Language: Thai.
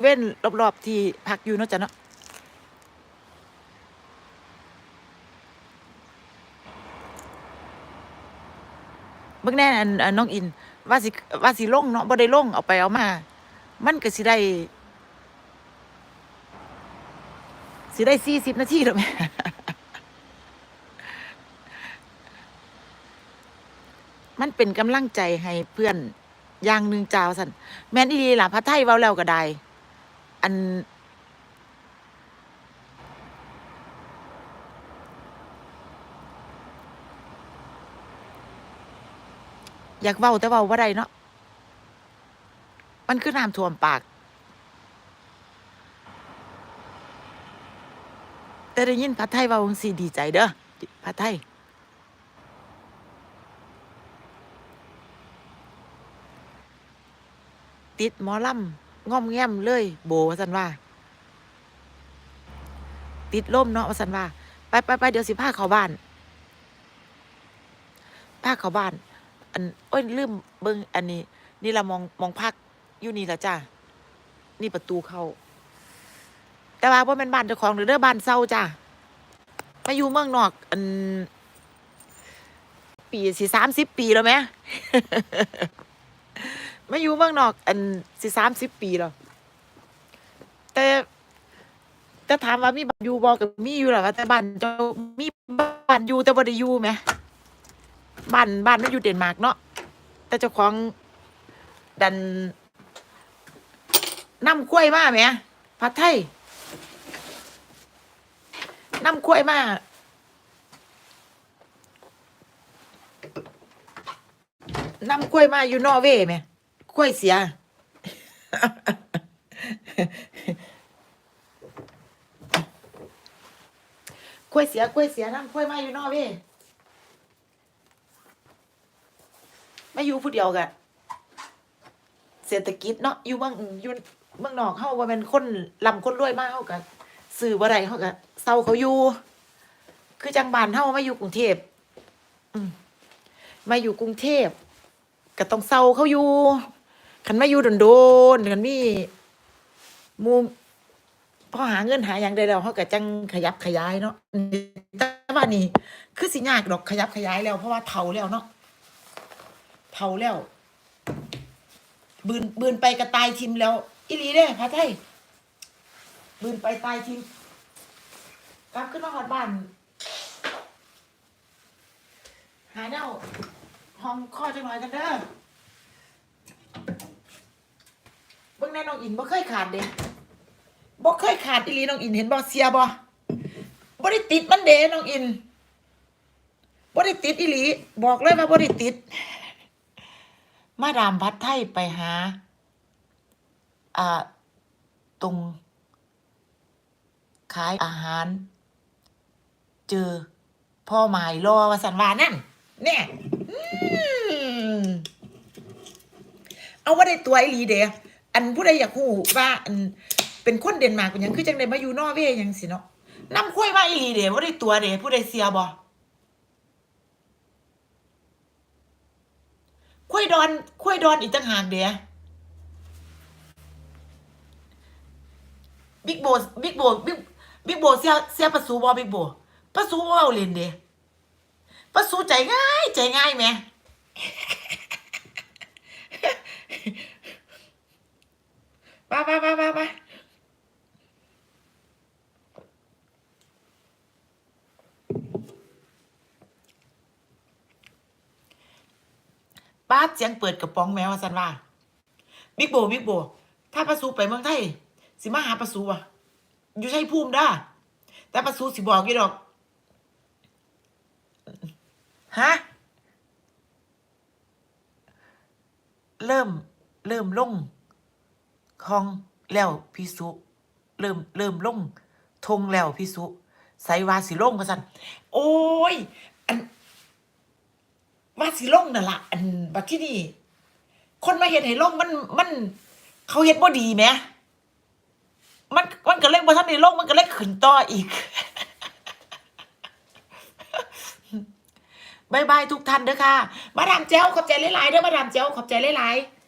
เว้นรอบๆที่พักอยู่เนาะจ้ะเนาะเบิ่งแน่นอนน้องอิน ว่าสิว่าสิลงเนาะบ่ได้ลงเอาไปเอามา มันก็สิได้ สิได้สี่สิบนาทีหรอแม่มันเป็นกำลังใจให้เพื่อนอย่างหนึ่งจาวสันแม่นอีหลีล่ะพระไทยเว้าแล้วก็ได้ อัน อยากเว้าแต่เว้าบ่ได้เนาะมันคือน้ำท่วมปาก แต่ได้ยินผัดไทยเว้าจังซี้ดีใจเด้อผัดไทยติดหมอลำ ง่อมแง้มเลย โบว่าสันว่า ติดล่มเนาะว่าสันว่า ไปไปไปเดี๋ยวสิพาเขาบ้านพาเขาบ้าน อันโอ้ยลืมเบิ่งอันนี้ นี่ละมองมองพักอยู่นี่ละจ้านี่ประตูเข้า แต่ว่าบ่แม่นบ้านเจ้าของหรือเด้อบ้านเซาจ้ามาอยู่เมืองนอก อัน ปีสิสามสิบปีแล้วไหม มาอยู่เมืองนอก อันสิสามสิบปีแล้วแต่แต่ถามว่ามีบ้านอยู่บ่กับมีอยู่หละแต่บ้านเจ้ามีบ้านอยู่แต่บ่ได้อยู่ไหมบ้านบ้านมันอยู่เดนมาร์กเนาะแต่เจ้าของดันนำกล้วยมาไหมผัดไทยนำกล้วยมาน้ำกล้วยมาอยู่นอร์เวย์ไหม กล้วยเสีย กล้วยเสียกล้วยเสียนำกล้วยมาอยู่นอร์เวย์มาอยู่ผู้เดียวกันเศรษฐกิจเนาะอยู่เมืองอยู่เมืองนอกเฮาว่าเป็นคนลำคนรวยมากเฮากันซื้อบ่ได้เฮากันเซาเขาอยู่ คือจังบ้านเฮามาอยู่กรุงเทพอืมมาอยู่กรุงเทพก็ต้องเซาเขาอยู่ คันมาอยู่โดนๆคันมีหมูพอหาเงินหาอย่างใดแล้วเฮาก็จังขยับขยายเนาะแต่ว่านี่ คือสิยากดอกขยับขยายแล้ว เพราะว่าเฒ่าแล้วเนาะเฒ่าแล้ว บืนบืนไปกระตายทิมแล้วอีหลีเด้พระไทยบืนไปตายทิมกลับขึ้นมาหอดบ้าน หาแนวห้องข้อจังหน่อยกันเด้อเบิ่ งแน่น้องอินบ่เคยขาดเด้บ่เคยขาดอีหลีน้องอินเห็นบ่เสียบ่บ่ได้ติดมันเด้น้องอินบ่ได้ติดอีหลี บอกเลยว่าบ่ได้ติด มาดามพัดไทยไปหา อ่าตรงขายอาหาร เจอ พ่อหมายรอว่าสันวานั่นเนี่ยเอาว่าได้ตัวไอหลีเดะ อันผู้ใดอยากหูว่า อันเป็นคนเดนมาร์กเป็นหยังคือจังไดมาอยู่นอร์เวย์หยังสิเนาะน้ำคุยมาอีหลีเดะว่าได้ตัวเดะผู้ใดเสียบ่คุยดอนคุยดอนอีกต่างหากเดะบิ๊กโบบิ๊กโบบิ๊กบิ๊กโบเสียเสียประสูบ่บิ๊กโบประสูบ่เอาเล่นเดะประสูใจง่ายใจง่ายไหม มามามามามาป้าเสียงเปิดกระป๋องแมวว่าสันว่าบิ๊กโบบิ๊กโบ ถ้าประสูไปเมืองไทย สิมาหาประสูอะ อยู่ใช้ภูมิได้แต่ประสูสิบอกอยู่ดอก ฮะ เริ่ม เริ่มลง คลองแล้วพี่สุ เริ่มเริ่มลงทงแล้วพี่สุใส่วาสิลงมาสั่นโอ้ย อันวาสิลงนั่นละอันบัดที่นี่ คนมาเห็นให้ลงมันมัน เขาเห็นบ่ดีไหมมันมันก็เลยบ่ทันได้ลงมันก็เลยขึ้นต่ออีกบายบายทุกท่านเด้อค่ะ มาดามเจ้าขอบใจหลายๆเด้อมาดามเจ้าขอบใจหลายๆ